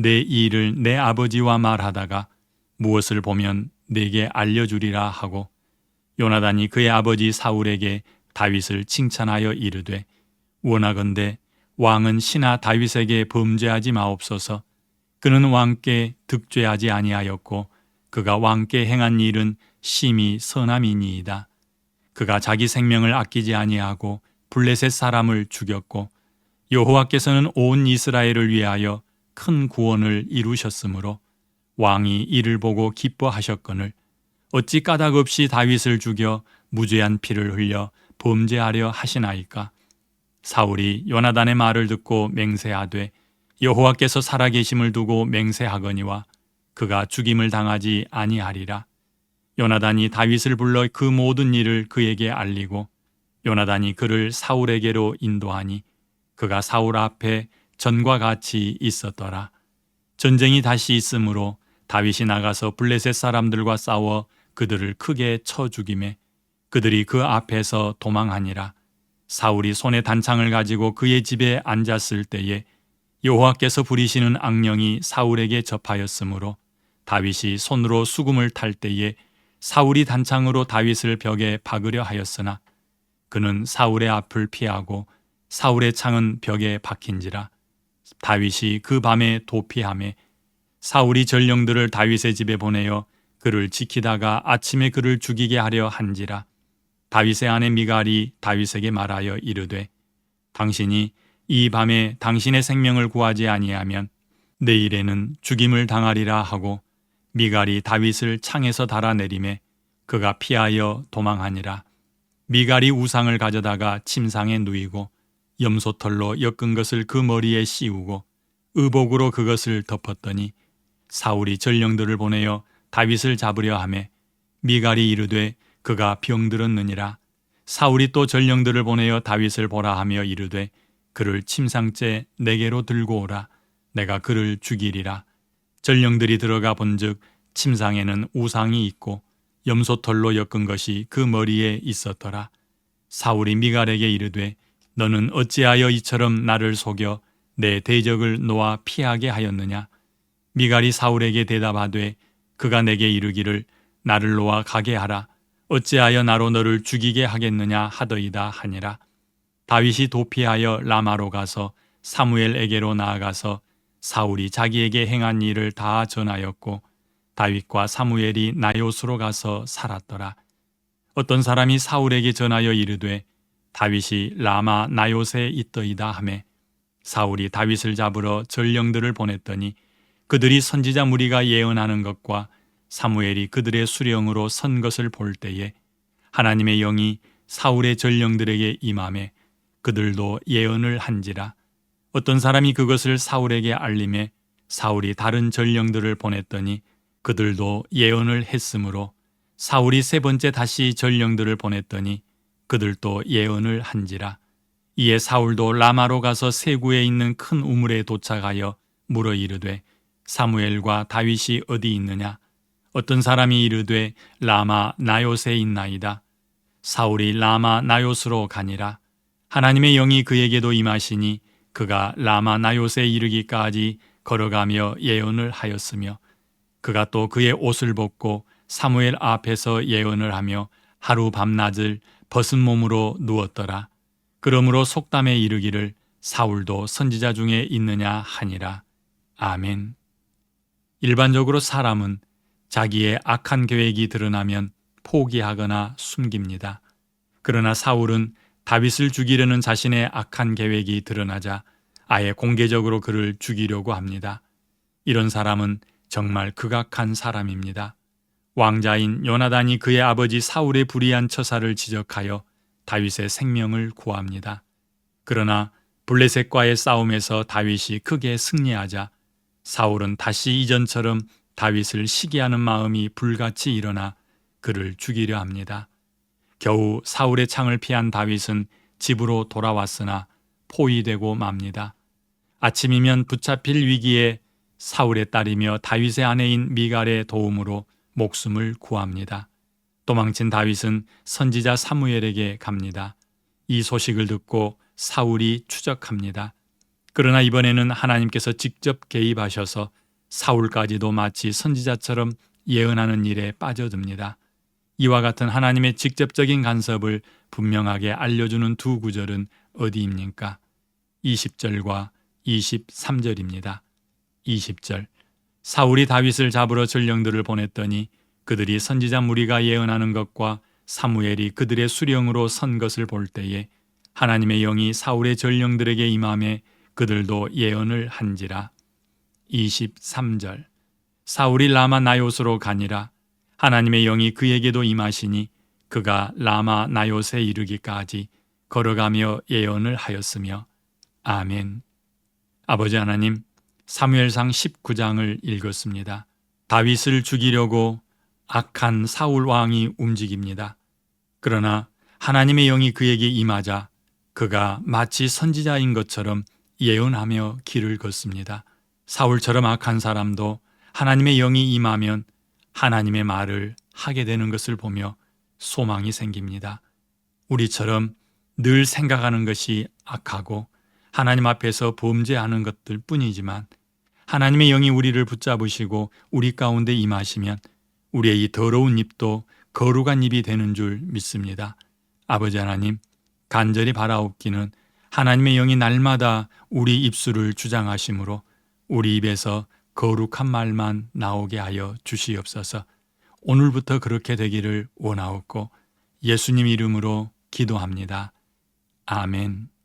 내 일을 내 아버지와 말하다가 무엇을 보면 내게 알려주리라 하고 요나단이 그의 아버지 사울에게 다윗을 칭찬하여 이르되 원하건대 왕은 신하 다윗에게 범죄하지 마옵소서. 그는 왕께 득죄하지 아니하였고 그가 왕께 행한 일은 심히 선함이니이다. 그가 자기 생명을 아끼지 아니하고 블레셋 사람을 죽였고 여호와께서는 온 이스라엘을 위하여 큰 구원을 이루셨으므로 왕이 이를 보고 기뻐하셨거늘 어찌 까닭 없이 다윗을 죽여 무죄한 피를 흘려 범죄하려 하시나이까? 사울이 요나단의 말을 듣고 맹세하되 여호와께서 살아계심을 두고 맹세하거니와 그가 죽임을 당하지 아니하리라. 요나단이 다윗을 불러 그 모든 일을 그에게 알리고 요나단이 그를 사울에게로 인도하니 그가 사울 앞에 전과 같이 있었더라. 전쟁이 다시 있으므로 다윗이 나가서 블레셋 사람들과 싸워 그들을 크게 쳐 죽임에 그들이 그 앞에서 도망하니라. 사울이 손에 단창을 가지고 그의 집에 앉았을 때에 여호와께서 부리시는 악령이 사울에게 접하였으므로 다윗이 손으로 수금을 탈 때에 사울이 단창으로 다윗을 벽에 박으려 하였으나 그는 사울의 앞을 피하고 사울의 창은 벽에 박힌지라 다윗이 그 밤에 도피함에 사울이 전령들을 다윗의 집에 보내어 그를 지키다가 아침에 그를 죽이게 하려 한지라 다윗의 아내 미갈이 다윗에게 말하여 이르되 당신이 이 밤에 당신의 생명을 구하지 아니하면 내일에는 죽임을 당하리라 하고 미갈이 다윗을 창에서 달아내림에 그가 피하여 도망하니라. 미갈이 우상을 가져다가 침상에 누이고 염소털로 엮은 것을 그 머리에 씌우고 의복으로 그것을 덮었더니 사울이 전령들을 보내어 다윗을 잡으려 하매 미갈이 이르되 그가 병들었느니라. 사울이 또 전령들을 보내어 다윗을 보라 하며 이르되 그를 침상째 내게로 들고 오라. 내가 그를 죽이리라. 전령들이 들어가 본즉 침상에는 우상이 있고 염소털로 엮은 것이 그 머리에 있었더라. 사울이 미갈에게 이르되 너는 어찌하여 이처럼 나를 속여 내 대적을 놓아 피하게 하였느냐? 미갈이 사울에게 대답하되 그가 내게 이르기를 나를 놓아 가게 하라. 어찌하여 나로 너를 죽이게 하겠느냐 하더이다 하니라. 다윗이 도피하여 라마로 가서 사무엘에게로 나아가서 사울이 자기에게 행한 일을 다 전하였고 다윗과 사무엘이 나요스로 가서 살았더라. 어떤 사람이 사울에게 전하여 이르되 다윗이 라마 나요세 있더이다 하매 사울이 다윗을 잡으러 전령들을 보냈더니 그들이 선지자 무리가 예언하는 것과 사무엘이 그들의 수령으로 선 것을 볼 때에 하나님의 영이 사울의 전령들에게 임함에 그들도 예언을 한지라 어떤 사람이 그것을 사울에게 알림해 사울이 다른 전령들을 보냈더니 그들도 예언을 했으므로 사울이 세 번째 다시 전령들을 보냈더니 그들도 예언을 한지라. 이에 사울도 라마로 가서 세구에 있는 큰 우물에 도착하여 물어 이르되 사무엘과 다윗이 어디 있느냐? 어떤 사람이 이르되 라마 나요세 있나이다. 사울이 라마 나요스로 가니라. 하나님의 영이 그에게도 임하시니 그가 라마 나요세 이르기까지 걸어가며 예언을 하였으며 그가 또 그의 옷을 벗고 사무엘 앞에서 예언을 하며 하루 밤낮을 벗은 몸으로 누웠더라. 그러므로 속담에 이르기를 사울도 선지자 중에 있느냐 하니라. 아멘. 일반적으로 사람은 자기의 악한 계획이 드러나면 포기하거나 숨깁니다. 그러나 사울은 다윗을 죽이려는 자신의 악한 계획이 드러나자 아예 공개적으로 그를 죽이려고 합니다. 이런 사람은 정말 극악한 사람입니다. 왕자인 요나단이 그의 아버지 사울의 불의한 처사를 지적하여 다윗의 생명을 구합니다. 그러나 블레셋과의 싸움에서 다윗이 크게 승리하자 사울은 다시 이전처럼 다윗을 시기하는 마음이 불같이 일어나 그를 죽이려 합니다. 겨우 사울의 창을 피한 다윗은 집으로 돌아왔으나 포위되고 맙니다. 아침이면 붙잡힐 위기에 사울의 딸이며 다윗의 아내인 미갈의 도움으로 목숨을 구합니다. 도망친 다윗은 선지자 사무엘에게 갑니다. 이 소식을 듣고 사울이 추적합니다. 그러나 이번에는 하나님께서 직접 개입하셔서 사울까지도 마치 선지자처럼 예언하는 일에 빠져듭니다. 이와 같은 하나님의 직접적인 간섭을 분명하게 알려주는 두 구절은 어디입니까? 20절과 23절입니다. 20절 사울이 다윗을 잡으러 전령들을 보냈더니 그들이 선지자 무리가 예언하는 것과 사무엘이 그들의 수령으로 선 것을 볼 때에 하나님의 영이 사울의 전령들에게 임함에 그들도 예언을 한지라. 23절 사울이 라마 나요스로 가니라 하나님의 영이 그에게도 임하시니 그가 라마 나요스에 이르기까지 걸어가며 예언을 하였으며 아멘. 아버지 하나님 사무엘상 19장을 읽었습니다. 다윗을 죽이려고 악한 사울 왕이 움직입니다. 그러나 하나님의 영이 그에게 임하자 그가 마치 선지자인 것처럼 예언하며 길을 걷습니다. 사울처럼 악한 사람도 하나님의 영이 임하면 하나님의 말을 하게 되는 것을 보며 소망이 생깁니다. 우리처럼 늘 생각하는 것이 악하고 하나님 앞에서 범죄하는 것들 뿐이지만 하나님의 영이 우리를 붙잡으시고 우리 가운데 임하시면 우리의 이 더러운 입도 거룩한 입이 되는 줄 믿습니다. 아버지 하나님, 간절히 바라옵기는 하나님의 영이 날마다 우리 입술을 주장하심으로 우리 입에서 거룩한 말만 나오게 하여 주시옵소서. 오늘부터 그렇게 되기를 원하옵고 예수님 이름으로 기도합니다. 아멘.